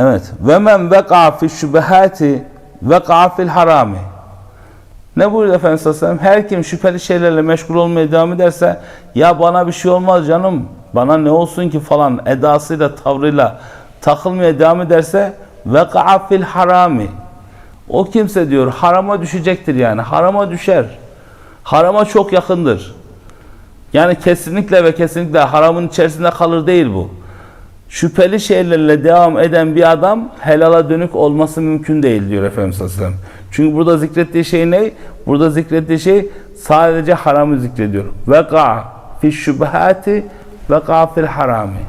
Evet. Ve men veka fi şübehati veka fil harami. Ne buyuruyor Efendimiz sallallahu aleyhi ve sellem? Her kim şüpheli şeylerle meşgul olmaya devam ederse ya bana bir şey olmaz canım bana ne olsun ki falan edasıyla tavrıyla takılmaya devam ederse veka fil harami. O kimse diyor harama düşecektir yani. Harama düşer. Harama çok yakındır. Yani kesinlikle ve kesinlikle haramın içerisinde kalır değil bu. Şüpheli şeylerle devam eden bir adam helala dönük olması mümkün değil diyor Efendimiz sallallahu aleyhi ve sellem. Çünkü burada zikrettiği şey ne? Burada zikrettiği şey sadece haramı zikrediyor. Veka fi şübhati veka fil harami.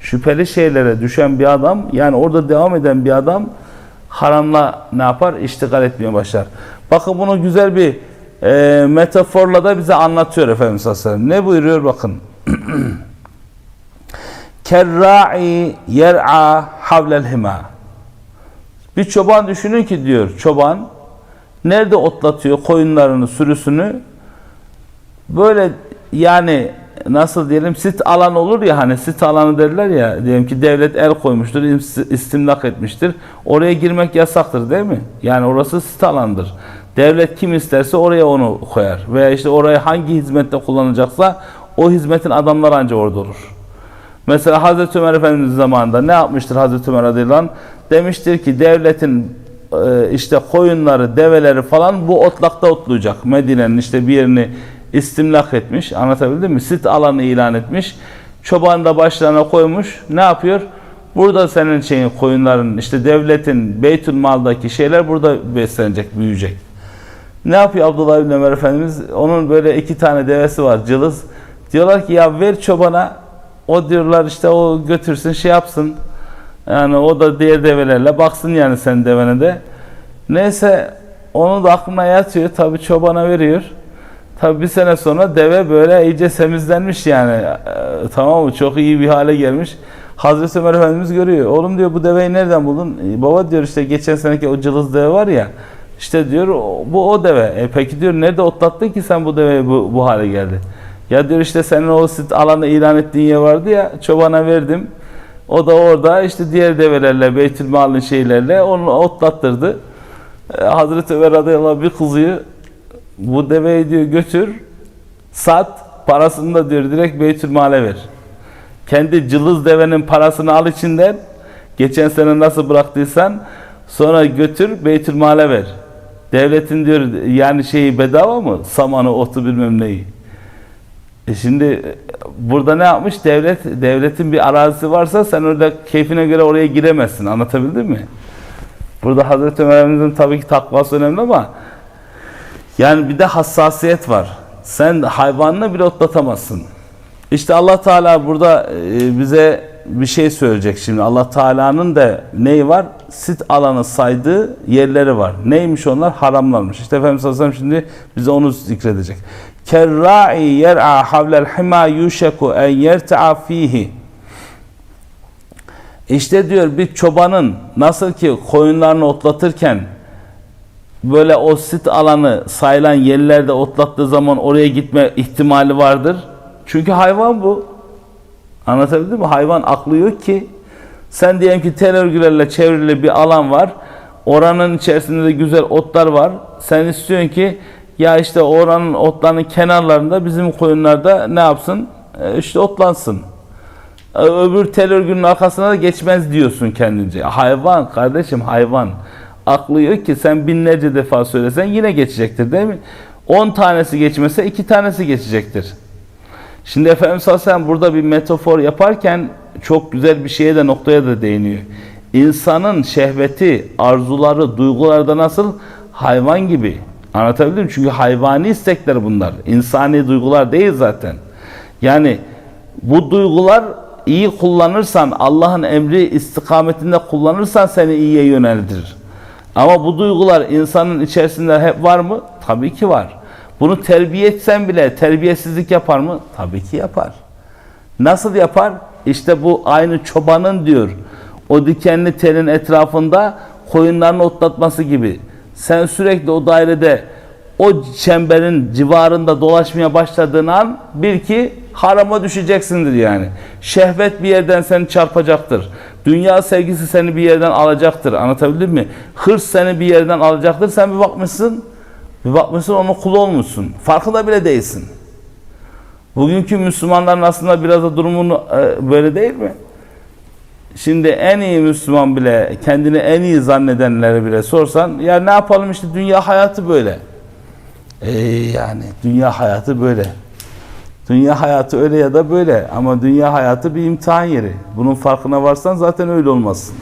Şüpheli şeylere düşen bir adam yani orada devam eden bir adam haramla ne yapar? İştigal etmeye başlar. Bakın bunu güzel bir e, metaforla da bize anlatıyor Efendimiz sallallahu aleyhi ve sellem. Ne buyuruyor bakın. Kerra'i yer'a havlel hima. Bir çoban düşünün ki diyor çoban nerede otlatıyor koyunlarını sürüsünü? Böyle yani nasıl diyelim sit alan olur ya hani sit alanı derler ya diyelim ki devlet el koymuştur is- istimlak etmiştir. Oraya girmek yasaktır değil mi? Yani orası sit alandır. Devlet kim isterse oraya onu koyar. Veya işte orayı hangi hizmette kullanacaksa o hizmetin adamları ancak orada olur Mesela Hazreti Ömer Efendimiz zamanında ne yapmıştır Hazreti Ömer radıyallahu? Demiştir ki devletin e, işte koyunları, develeri falan bu otlakta otlayacak. Medine'nin işte bir yerini istimlak etmiş. Anlatabildim mi? Sit alanı ilan etmiş. Çoban da başlarına koymuş. Ne yapıyor? Burada senin şeyin koyunların işte devletin Beytül Mal'daki şeyler burada beslenecek, büyüyecek. Ne yapıyor Abdullah bin Ömer Efendimiz? Onun böyle iki tane devesi var cılız. Diyorlar ki ya ver çobana o diyorlar işte o götürsün şey yapsın. Yani o da diğer develerle baksın yani sen devene de. Neyse onu da aklına yatıyor. Tabi çobana veriyor. Tabi bir sene sonra deve böyle iyice semizlenmiş yani. Ee, tamam mı? Çok iyi bir hale gelmiş. Hazreti Ömer Efendimiz görüyor. Oğlum diyor bu deveyi nereden buldun? "E, baba diyor işte geçen seneki o cılız deve var ya. İşte diyor "o- bu o deve. E peki diyor nerede otlattın ki sen bu deveyi bu, bu hale geldi? Ya diyor işte senin o sit alanı ilan ettiğin yer vardı ya çobana verdim. O da orada işte diğer develerle Beytülmal'ın şeylerle onu otlattırdı. E, Hazreti Ömer radıyallahu bir kızıyor. Bu deveyi diyor götür sat parasını da diyor direkt Beytülmal'e ver. Kendi cılız devenin parasını al içinden geçen sene nasıl bıraktıysan sonra götür Beytülmal'e ver. Devletin diyor yani şeyi bedava mı? Samanı, otu bilmem neyi. E şimdi burada ne yapmış? Devlet devletin bir arazisi varsa sen orada keyfine göre oraya giremezsin. Anlatabildim mi? Burada Hazreti Ömer'imizin tabii ki takvası önemli ama yani bir de hassasiyet var. Sen hayvanını bile otlatamazsın. İşte Allah Teala burada e, bize bir şey söyleyecek şimdi. Allah Teala'nın da neyi var? Sit alanı saydığı yerleri var. Neymiş onlar? Haramlarmış. İşte Efendimiz sallallahu aleyhi ve sellem şimdi bize onu zikredecek. Kerra'i yer'a havlel hima yuşeku en yerta'a fihi. İşte diyor bir çobanın nasıl ki koyunlarını otlatırken böyle o sit alanı sayılan yerlerde otlattığı zaman oraya gitme ihtimali vardır. Çünkü hayvan bu. Anlatabildim mi? Hayvan aklı yok ki. Sen diyelim ki tel örgülerle çevrili bir alan var. Oranın içerisinde de güzel otlar var. Sen istiyorsun ki ya işte oranın otlarının kenarlarında bizim koyunlar da ne yapsın? E, işte otlansın. E, Öbür tel örgünün arkasına da geçmez diyorsun kendince. Hayvan kardeşim hayvan. Aklı yok ki sen binlerce defa söylesen yine geçecektir değil mi? 10 tanesi geçmese 2 tanesi geçecektir. Şimdi Efendimiz sallallahu aleyhi ve sellem burada bir metafor yaparken çok güzel bir şeye de noktaya da değiniyor. İnsanın şehveti, arzuları, duyguları da nasıl? Hayvan gibi. Anlatabildim mi? Çünkü hayvani istekler bunlar. İnsani duygular değil zaten. Yani bu duygular iyi kullanırsan, Allah'ın emri istikametinde kullanırsan seni iyiye yöneltir. Ama bu duygular insanın içerisinde hep var mı? Tabii ki var. Bunu terbiye etsen bile terbiyesizlik yapar mı? Tabii ki yapar. Nasıl yapar? İşte bu aynı çobanın diyor. O dikenli telin etrafında koyunlarını otlatması gibi. Sen sürekli o dairede o çemberin civarında dolaşmaya başladığın an bil ki harama düşeceksindir yani. Şehvet bir yerden seni çarpacaktır. Dünya sevgisi seni bir yerden alacaktır. Anlatabildim mi? Hırs seni bir yerden alacaktır. Sen bir bakmışsın, bir bakmışsın onun kulu olmuşsun. Farkında bile değilsin. Bugünkü Müslümanların aslında biraz da durumunu e, böyle değil mi? Şimdi en iyi Müslüman bile kendini en iyi zannedenleri bile sorsan ya ne yapalım işte dünya hayatı böyle. Ee, yani dünya hayatı böyle. Dünya hayatı öyle ya da böyle ama dünya hayatı bir imtihan yeri. Bunun farkına varsan zaten öyle olmazsın.